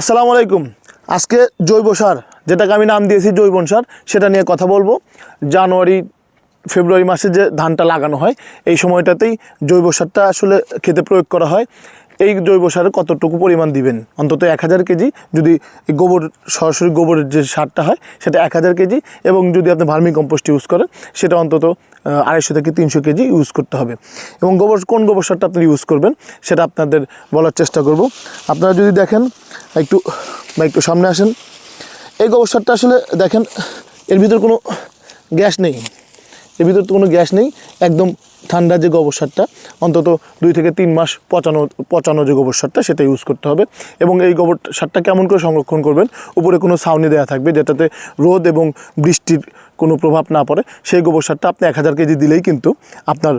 আসসালামু আলাইকুম। আজকে জৈব সার, যেটাকে আমি নাম দিয়েছি জৈব সার, সেটা নিয়ে কথা বলব। জানুয়ারি, ফেব্রুয়ারি মাসে যে ধানটা লাগানো হয়, এই সময়টাতেই জৈব সারটা আসলে খেতে প্রয়োগ করা হয়। এই জৈব সারে কতটুকু পরিমাণ দিবেন? অন্তত এক হাজার কেজি। যদি গোবর, সরাসরি গোবরের যে সারটা হয়, সেটা এক হাজার কেজি এবং যদি আপনি ভার্মি কম্পোস্ট ইউজ করেন, সেটা অন্তত আড়াইশো থেকে তিনশো কেজি ইউজ করতে হবে। এবং গোবর, কোন গোবর সারটা আপনি ইউজ করবেন, সেটা আপনাদের বলার চেষ্টা করব। আপনারা যদি দেখেন, একটু বা একটু সামনে আসেন। এই গোবর সারটা আসলে দেখেন, এর ভিতর কোনো গ্যাস নেই। এর ভিতর তো কোনো গ্যাস নেই। একদম ঠান্ডা যে গোবর সারটা অন্তত দুই থেকে তিন মাস পচানো পচানো যে গোবর সারটা সেটা ইউজ করতে হবে। এবং এই গোবর সারটা কেমন করে সংরক্ষণ করবেন? উপরে কোনো ছাউনি দেওয়া থাকবে, যেটাতে রোদ এবং বৃষ্টির কোনো প্রভাব না পড়ে। সেই গোবর সারটা আপনি এক হাজার কেজি দিলেই কিন্তু আপনার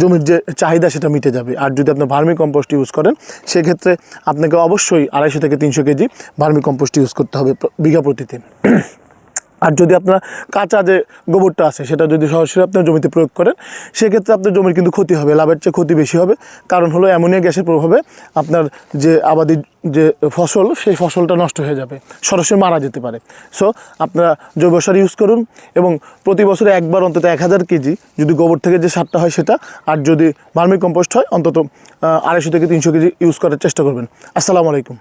জমির যে চাহিদা, সেটা মিটে যাবে। আর যদি আপনি ভার্মি কম্পোস্ট ইউজ করেন, সেক্ষেত্রে আপনাকে অবশ্যই আড়াইশো থেকে তিনশো কেজি ভার্মি কম্পোস্ট ইউজ করতে হবে বিঘা প্রতিদিন। আর যদি আপনার কাঁচা যে গোবরটা আছে, সেটা যদি সরাসরি আপনার জমিতে প্রয়োগ করেন, সেক্ষেত্রে আপনার জমির কিন্তু ক্ষতি হবে, লাভের চেয়ে ক্ষতি বেশি হবে। কারণ হলো অ্যামোনিয়া গ্যাসের প্রভাবে আপনার যে আবাদি যে ফসল, সেই ফসলটা নষ্ট হয়ে যাবে, সরাসরি মারা যেতে পারে। সো আপনারা জৈব সার ইউজ করুন এবং প্রতি বছরে একবার অন্তত এক হাজার কেজি যদি গোবর থেকে যে সারটা হয় সেটা, আর যদি ভার্মি কম্পোস্ট হয়, অন্তত আড়াইশো থেকে তিনশো কেজি ইউজ করার চেষ্টা করবেন। আসসালামু আলাইকুম।